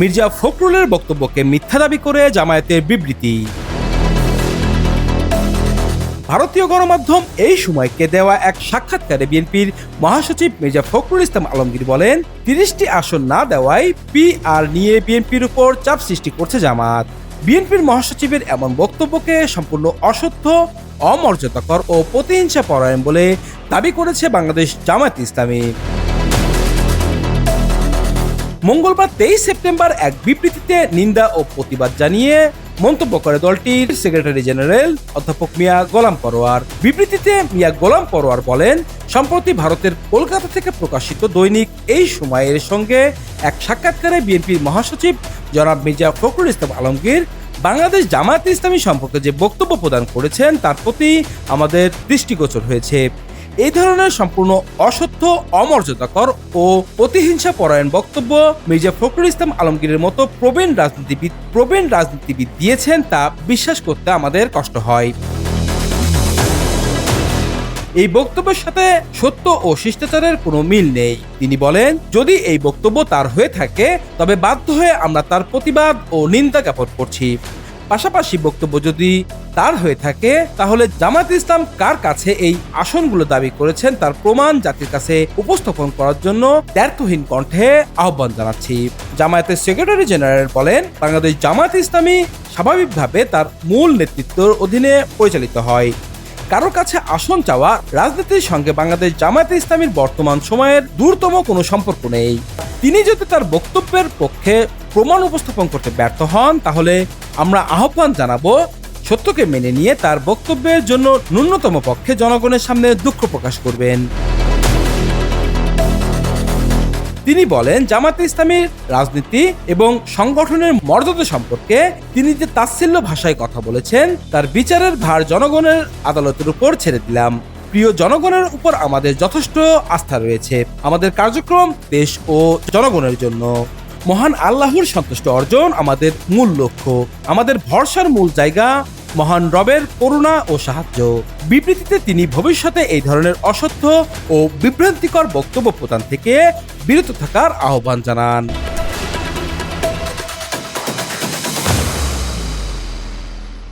মির্জা ফখরুলের বক্তব্যকে মিথ্যা দাবি করে জামায়াতের বিবৃতি। ভারতীয় গণমাধ্যম এই সময়কে দেওয়া এক সাক্ষাৎকারে বিএনপির মহাসচিব মির্জা ফখরুল ইসলাম আলমগীর বলেন, তিরিশটি আসন না দেওয়ায় পিআর নিয়ে বিএনপির উপর চাপ সৃষ্টি করছে জামাত বিএনপির মহাসচিবের এমন বক্তব্যকে সম্পূর্ণ অসত্য, অমর্যাদাকর ও প্রতিহিংসা পরায়ণ বলে দাবি করেছে বাংলাদেশ জামায়াত ইসলামী। মঙ্গলবার তেইশ সেপ্টেম্বর এক বিবৃতিতে নিন্দা ও প্রতিবাদ জানিয়ে মন্তব্য করে দলটির সেক্রেটারি জেনারেল অধ্যাপক মিয়া গোলাম পরোয়ার। বিবৃতিতে মিয়া গোলাম পরোয়ার বলেন, সম্প্রতি ভারতের কলকাতা থেকে প্রকাশিত দৈনিক এই সময়ের সঙ্গে এক সাক্ষাৎকারে বিএনপির মহাসচিব জনাব মির্জা ফখরুল ইসলাম আলমগীর বাংলাদেশ জামায়াত ইসলামী সম্পর্কে যে বক্তব্য প্রদান করেছেন তার প্রতি আমাদের দৃষ্টিগোচর হয়েছে। এই ধরনের সম্পূর্ণ অসত্য, অমর্যাদাকর ও প্রতিহিংসা পরায়ণ বক্তব্য মির্জা ফখরুল ইসলাম আলমগীরের মতো প্রবীণ রাজনীতিবিদ প্রবীণ রাজনীতিবিদ দিয়েছেন তা বিশ্বাস করতে আমাদের কষ্ট হয়। এই বক্তব্যের সাথে সত্য ও শিষ্টাচারের কোনো মিল নেই। তিনি বলেন, যদি এই বক্তব্য তার হয়ে থাকে, তবে বাধ্য হয়ে আমরা তার প্রতিবাদ ও নিন্দা জ্ঞাপন করছি। পাশাপাশি বক্তব্য যদি তার হয়ে থাকে, তাহলে জামাত ইসলাম কার কাছে এই আসনগুলো দাবি করেছেন তার প্রমাণ জাতির কাছে উপস্থাপন করার জন্য দ্ব্যর্থহীন কণ্ঠে আহ্বান জানাচ্ছি। জামায়াতের সেক্রেটারি জেনারেল বলেন, বাংলাদেশ জামায়াত ইসলামী স্বাভাবিকভাবে তার মূল নেতৃত্বের অধীনে পরিচালিত হয়। কারও কাছে আসন চাওয়া রাজনীতির সঙ্গে বাংলাদেশ জামায়াতে ইসলামীর বর্তমান সময়ের দূরতম কোনো সম্পর্ক নেই। তিনি যদি তার বক্তব্যের পক্ষে প্রমাণ উপস্থাপন করতে ব্যর্থ হন, তাহলে আমরা আহ্বান জানাব সত্যকে মেনে নিয়ে তার বক্তব্যের জন্য ন্যূনতম পক্ষে জনগণের সামনে দুঃখ প্রকাশ করবেন। তিনি বলেন, জামাতে ইসলামীর রাজনীতি এবং সংগঠনের মর্যাদা সম্পর্কে তিনি যে তাচ্ছিল্য ভাষায় কথা বলেছেন, তার বিচারের ভার জনগণের আদালতের উপর ছেড়ে দিলাম। প্রিয় জনগণের উপর আমাদের যথেষ্ট আস্থা রয়েছে। আমাদের কার্যক্রম দেশ ও জনগণের জন্য। মহান আল্লাহর সন্তুষ্ট অর্জন আমাদের মূল লক্ষ্য, আমাদের ভরসার মূল জায়গা, মহান রবের করুণা ও সাহায্য। বিবৃতিতে তিনি ভবিষ্যতে এই ধরনের অসত্য ও বিভ্রান্তিকর বক্তব্য প্রদান থেকে বিরত থাকার আহ্বান জানান।